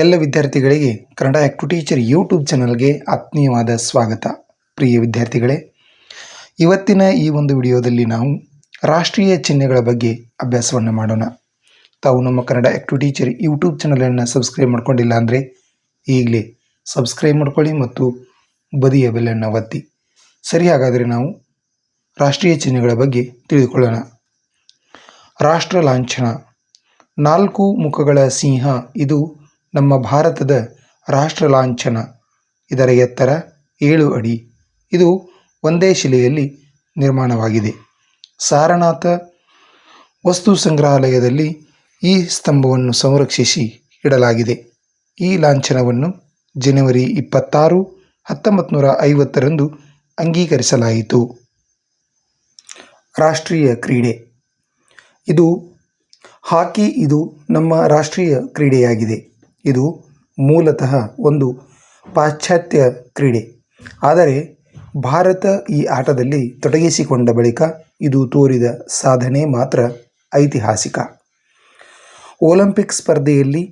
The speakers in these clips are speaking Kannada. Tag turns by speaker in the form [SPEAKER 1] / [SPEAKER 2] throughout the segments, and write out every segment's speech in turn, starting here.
[SPEAKER 1] ಎಲ್ಲ ವಿದ್ಯಾರ್ಥಿಗಳಿಗೆ ಕನ್ನಡ ಆ್ಯಕ್ಟು ಟೀಚರ್ ಯೂಟ್ಯೂಬ್ ಚಾನಲ್ಗೆ ಆತ್ಮೀಯವಾದ ಸ್ವಾಗತ. ಪ್ರಿಯ ವಿದ್ಯಾರ್ಥಿಗಳೇ, ಇವತ್ತಿನ ಈ ಒಂದು ವಿಡಿಯೋದಲ್ಲಿ ನಾವು ರಾಷ್ಟ್ರೀಯ ಚಿಹ್ನೆಗಳ ಬಗ್ಗೆ ಅಭ್ಯಾಸವನ್ನು ಮಾಡೋಣ. ತಾವು ನಮ್ಮ ಕನ್ನಡ ಆ್ಯಕ್ಟು ಟೀಚರ್ ಯೂಟ್ಯೂಬ್ ಚಾನಲನ್ನು ಸಬ್ಸ್ಕ್ರೈಬ್ ಮಾಡ್ಕೊಂಡಿಲ್ಲ ಅಂದರೆ ಈಗಲೇ ಸಬ್ಸ್ಕ್ರೈಬ್ ಮಾಡ್ಕೊಳ್ಳಿ ಮತ್ತು ಬದಿಯ ಬೆಲ್ಲನ್ನು ಒತ್ತಿ. ಸರಿ, ಹಾಗಾದರೆ ನಾವು ರಾಷ್ಟ್ರೀಯ ಚಿಹ್ನೆಗಳ ಬಗ್ಗೆ ತಿಳಿದುಕೊಳ್ಳೋಣ. ರಾಷ್ಟ್ರ ಲಾಂಛನ. ನಾಲ್ಕು ಮುಖಗಳ ಸಿಂಹ, ಇದು ನಮ್ಮ ಭಾರತದ ರಾಷ್ಟ್ರ ಲಾಂಛನ. ಇದರ ಎತ್ತರ ಏಳು ಅಡಿ. ಇದು ಒಂದೇ ಶಿಲೆಯಲ್ಲಿ ನಿರ್ಮಾಣವಾಗಿದೆ. ಸಾರನಾಥ ವಸ್ತು ಸಂಗ್ರಹಾಲಯದಲ್ಲಿ ಈ ಸ್ತಂಭವನ್ನು ಸಂರಕ್ಷಿಸಿ ಇಡಲಾಗಿದೆ. ಈ ಲಾಂಛನವನ್ನು ಜನವರಿ ಇಪ್ಪತ್ತಾರು ಹತ್ತೊಂಬತ್ತು ನೂರ ಐವತ್ತರಂದು ಅಂಗೀಕರಿಸಲಾಯಿತು. ರಾಷ್ಟ್ರೀಯ ಕ್ರೀಡೆ. ಇದು ಹಾಕಿ, ಇದು ನಮ್ಮ ರಾಷ್ಟ್ರೀಯ ಕ್ರೀಡೆಯಾಗಿದೆ. ಇದು ಮೂಲತಃ ಒಂದು ಪಾಶ್ಚಾತ್ಯ ಕ್ರೀಡೆ. ಆದರೆ ಭಾರತ ಈ ಆಟದಲ್ಲಿ ತೊಡಗಿಸಿಕೊಂಡ ಬಳಿಕ ಇದು ತೋರಿದ ಸಾಧನೆ ಮಾತ್ರ ಐತಿಹಾಸಿಕ. ಒಲಂಪಿಕ್ ಸ್ಪರ್ಧೆಯಲ್ಲಿ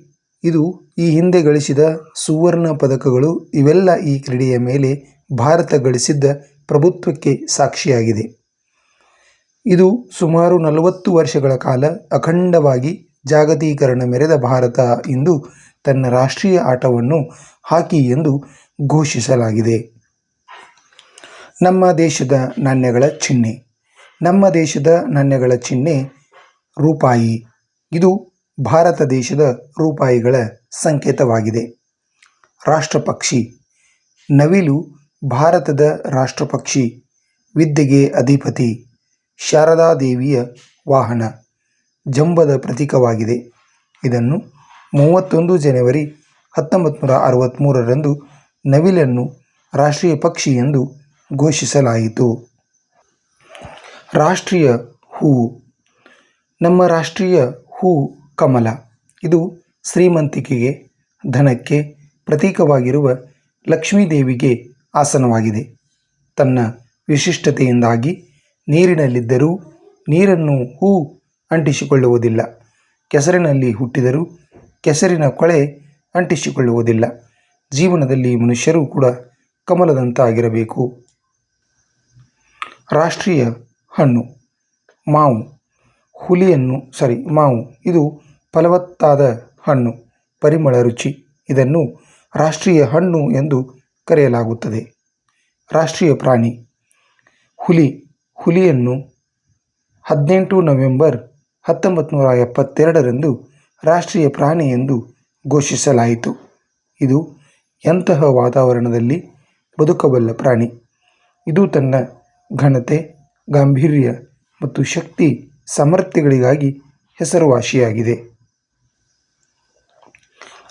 [SPEAKER 1] ಇದು ಈ ಹಿಂದೆ ಗಳಿಸಿದ ಸುವರ್ಣ ಪದಕಗಳು ಇವೆಲ್ಲ ಈ ಕ್ರೀಡೆಯ ಮೇಲೆ ಭಾರತ ಗಳಿಸಿದ್ದ ಪ್ರಭುತ್ವಕ್ಕೆ ಸಾಕ್ಷಿಯಾಗಿದೆ. ಇದು ಸುಮಾರು ನಲವತ್ತು ವರ್ಷಗಳ ಕಾಲ ಅಖಂಡವಾಗಿ ಜಾಗತೀಕರಣ ಮೆರೆದ ಭಾರತ ಇಂದು ತನ್ನ ರಾಷ್ಟ್ರೀಯ ಆಟವನ್ನು ಹಾಕಿ ಎಂದು ಘೋಷಿಸಲಾಗಿದೆ. ನಮ್ಮ ದೇಶದ ನಾಣ್ಯಗಳ ಚಿಹ್ನೆ. ನಮ್ಮ ದೇಶದ ನಾಣ್ಯಗಳ ಚಿಹ್ನೆ ರೂಪಾಯಿ. ಇದು ಭಾರತ ದೇಶದ ರೂಪಾಯಿಗಳ ಸಂಕೇತವಾಗಿದೆ. ರಾಷ್ಟ್ರಪಕ್ಷಿ. ನವಿಲು ಭಾರತದ ರಾಷ್ಟ್ರಪಕ್ಷಿ. ವಿದ್ಯೆಗೆ ಅಧಿಪತಿ. ಶಾರದಾದೇವಿಯ ವಾಹನ. ಜಂಬದ ಪ್ರತೀಕವಾಗಿದೆ. ಇದನ್ನು ಮೂವತ್ತೊಂದು ಜನವರಿ ಹತ್ತೊಂಬತ್ತು ನೂರ ಅರವತ್ತ್ಮೂರರಂದು ನವಿಲನ್ನು ರಾಷ್ಟ್ರೀಯ ಪಕ್ಷಿ ಎಂದು ಘೋಷಿಸಲಾಯಿತು. ರಾಷ್ಟ್ರೀಯ ಹೂವು ನಮ್ಮ ರಾಷ್ಟ್ರೀಯ ಹೂ ಕಮಲ. ಇದು ಶ್ರೀಮಂತಿಕೆಗೆ, ಧನಕ್ಕೆ ಪ್ರತೀಕವಾಗಿರುವ ಲಕ್ಷ್ಮೀದೇವಿಗೆ ಆಸನವಾಗಿದೆ. ತನ್ನ ವಿಶಿಷ್ಟತೆಯಿಂದಾಗಿ ನೀರಿನಲ್ಲಿದ್ದರೂ ನೀರನ್ನು ಹೂ ಅಂಟಿಸಿಕೊಳ್ಳುವುದಿಲ್ಲ. ಕೆಸರಿನಲ್ಲಿ ಹುಟ್ಟಿದರೂ ಕೆಸರಿನ ಕೊಳೆ ಅಂಟಿಸಿಕೊಳ್ಳುವುದಿಲ್ಲ. ಜೀವನದಲ್ಲಿ ಮನುಷ್ಯರು ಕೂಡ ಕಮಲದಂತಾಗಿರಬೇಕು. ರಾಷ್ಟ್ರೀಯ ಹಣ್ಣು, ಮಾವು, ಹುಲಿಯನ್ನು, ಸಾರಿ, ಮಾವು, ಇದು ಫಲವತ್ತಾದ ಹಣ್ಣು, ಪರಿಮಳ ರುಚಿ, ಇದನ್ನು ರಾಷ್ಟ್ರೀಯ ಹಣ್ಣು ಎಂದು ಕರೆಯಲಾಗುತ್ತದೆ. ರಾಷ್ಟ್ರೀಯ ಪ್ರಾಣಿ, ಹುಲಿ, ಹುಲಿಯನ್ನು ಹದಿನೆಂಟು ನವೆಂಬರ್ ಹತ್ತೊಂಬತ್ತು ನೂರ ಎಪ್ಪತ್ತೆರಡರಂದು ರಾಷ್ಟ್ರೀಯ ಪ್ರಾಣಿ ಎಂದು ಘೋಷಿಸಲಾಯಿತು. ಇದು ಎಂತಹ ವಾತಾವರಣದಲ್ಲಿ ಬದುಕಬಲ್ಲ ಪ್ರಾಣಿ? ಇದು ತನ್ನ ಘನತೆ, ಗಾಂಭೀರ್ಯ ಮತ್ತು ಶಕ್ತಿ ಸಾಮರ್ಥ್ಯಗಳಿಗಾಗಿ ಹೆಸರುವಾಸಿಯಾಗಿದೆ.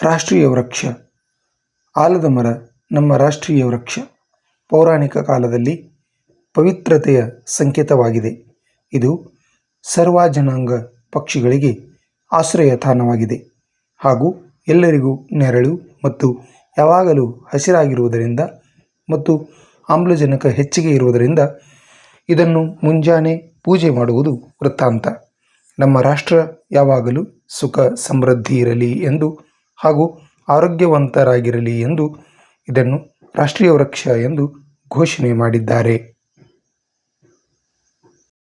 [SPEAKER 1] ರಾಷ್ಟ್ರೀಯ ವೃಕ್ಷ. ಆಲದ ಮರ ನಮ್ಮ ರಾಷ್ಟ್ರೀಯ ವೃಕ್ಷ. ಪೌರಾಣಿಕ ಕಾಲದಲ್ಲಿ ಪವಿತ್ರತೆಯ ಸಂಕೇತವಾಗಿದೆ. ಇದು ಸರ್ವಾಜನಾಂಗ ಪಕ್ಷಿಗಳಿಗೆ ಆಶ್ರಯ ತಾಣವಾಗಿದೆ ಹಾಗೂ ಎಲ್ಲರಿಗೂ ನೆರಳು ಮತ್ತು ಯಾವಾಗಲೂ ಹಸಿರಾಗಿರುವುದರಿಂದ ಮತ್ತು ಆಮ್ಲಜನಕ ಹೆಚ್ಚಿಗೆ ಇರುವುದರಿಂದ ಇದನ್ನು ಮುಂಜಾನೆ ಪೂಜೆ ಮಾಡುವುದು ವೃತ್ತಾಂತ. ನಮ್ಮ ರಾಷ್ಟ್ರ ಯಾವಾಗಲೂ ಸುಖ ಸಮೃದ್ಧಿ ಇರಲಿ ಎಂದು ಹಾಗೂ ಆರೋಗ್ಯವಂತರಾಗಿರಲಿ ಎಂದು ಇದನ್ನು ರಾಷ್ಟ್ರೀಯ ವೃಕ್ಷ ಎಂದು ಘೋಷಣೆ ಮಾಡಿದ್ದಾರೆ.